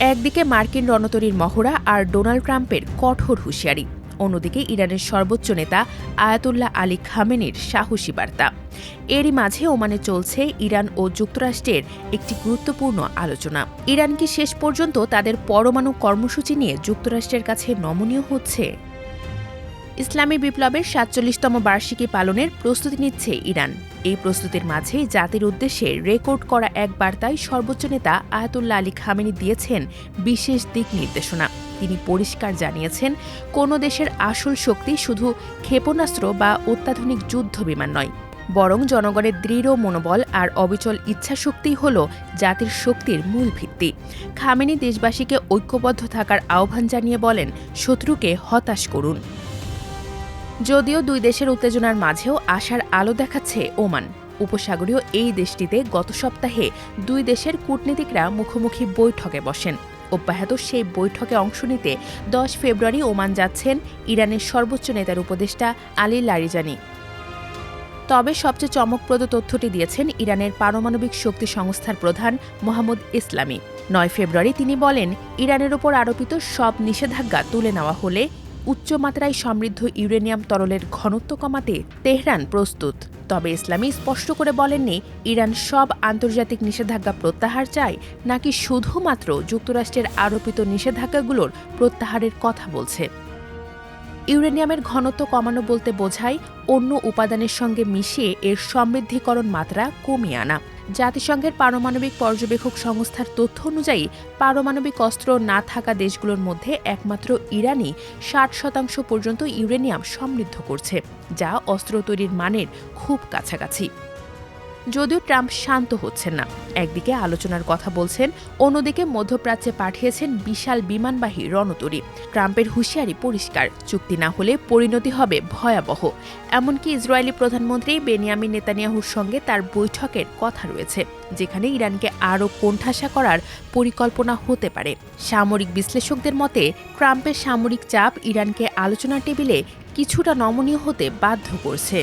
একদিকে মার্কিন রণতরীর মহড়া আর ডোনাল্ড ট্রাম্পের কঠোর হুঁশিয়ারি। অন্যদিকে ইরানের সর্বোচ্চ নেতা আয়াতুল্লাহ আলী খামেনির সাহসী বার্তা। এরই মাঝে ওমানে চলছে ইরান ও যুক্তরাষ্ট্রের একটি গুরুত্বপূর্ণ আলোচনা। ইরান কি শেষ পর্যন্ত তাদের পরমাণু কর্মসূচি নিয়ে যুক্তরাষ্ট্রের কাছে নমনীয় হচ্ছে? ইসলামী বিপ্লবের সাতচল্লিশতম বার্ষিকী পালনের প্রস্তুতি নিচ্ছে ইরান। এই প্রস্তুতির মাঝে জাতির উদ্দেশ্যে রেকর্ড করা এক বার্তায় সর্বোচ্চ নেতা আয়াতুল্লাহ আলী খামেনি দিয়েছেন বিশেষ দিক নির্দেশনা। তিনি পরিষ্কার জানিয়েছেন, কোনো দেশের আসল শক্তি শুধু ক্ষেপণাস্ত্র বা অত্যাধুনিক যুদ্ধ বিমান নয়, বরং জনগণের দৃঢ় মনোবল আর অবিচল ইচ্ছাশক্তিই হল জাতির শক্তির মূল ভিত্তি। খামেনি দেশবাসীকে ঐক্যবদ্ধ থাকার আহ্বান জানিয়ে বলেন, শত্রুকে হতাশ করুন। যদিও দুই দেশের উত্তেজনার মাঝেও আশার আলো দেখাচ্ছে ওমান। উপসাগরীয় এই দেশটিতে গত সপ্তাহে দুই দেশের কূটনীতিকরা মুখোমুখি বৈঠকে বসেন। অব্যাহত সেই বৈঠকে অংশ নিতে দশ ফেব্রুয়ারি ওমান যাচ্ছেন ইরানের সর্বোচ্চ নেতার উপদেষ্টা আলী লারিজানি। তবে সবচেয়ে চমকপ্রদ তথ্যটি দিয়েছেন ইরানের পারমাণবিক শক্তি সংস্থার প্রধান মোহাম্মদ ইসলামী। নয় ফেব্রুয়ারি তিনি বলেন, ইরানের ওপর আরোপিত সব নিষেধাজ্ঞা তুলে নেওয়া হলে উচ্চমাত্রায় সমৃদ্ধ ইউরেনিয়াম তরলের ঘনত্ব কমাতে তেহরান প্রস্তুত। তবে ইসলামী স্পষ্ট করে বলেননি, ইরান সব আন্তর্জাতিক নিষেধাজ্ঞা প্রত্যাহার চায়, নাকি শুধুমাত্র যুক্তরাষ্ট্রের আরোপিত নিষেধাজ্ঞাগুলোর প্রত্যাহারের কথা বলছে। ইউরেনিয়ামের ঘনত্ব কমানো বলতে বোঝায়, অন্য উপাদানের সঙ্গে মিশিয়ে এর সমৃদ্ধিকরণ মাত্রা কমিয়ে আনা। জাতিসংঘের পারমাণবিক পর্যবেক্ষক সংস্থার তথ্য অনুযায়ী, পারমাণবিক অস্ত্র না থাকা দেশগুলোর মধ্যে একমাত্র ইরানই ষাট শতাংশ পর্যন্ত ইউরেনিয়াম সমৃদ্ধ করছে, যা অস্ত্র তৈরির মানের খুব কাছাকাছি। যদিও ট্রাম্প শান্ত হচ্ছেন না। একদিকে আলোচনার কথা বলছেন, অন্যদিকে মধ্যপ্রাচ্যে পাঠিয়েছেন বিশাল বিমানবাহী রণতরী। ট্রাম্পের হুঁশিয়ারি পরিষ্কার, চুক্তি না হলে পরিণতি হবে ভয়াবহ। এমনকি ইসরায়েলি প্রধানমন্ত্রী বেনিয়ামিন নেতানিয়াহুর সঙ্গে তার বৈঠকের কথা রয়েছে, যেখানে ইরানকে আরও কোণঠাসা করার পরিকল্পনা হতে পারে। সামরিক বিশ্লেষকদের মতে, ট্রাম্পের সামরিক চাপ ইরানকে আলোচনা টেবিলে কিছুটা নমনীয় হতে বাধ্য করছে।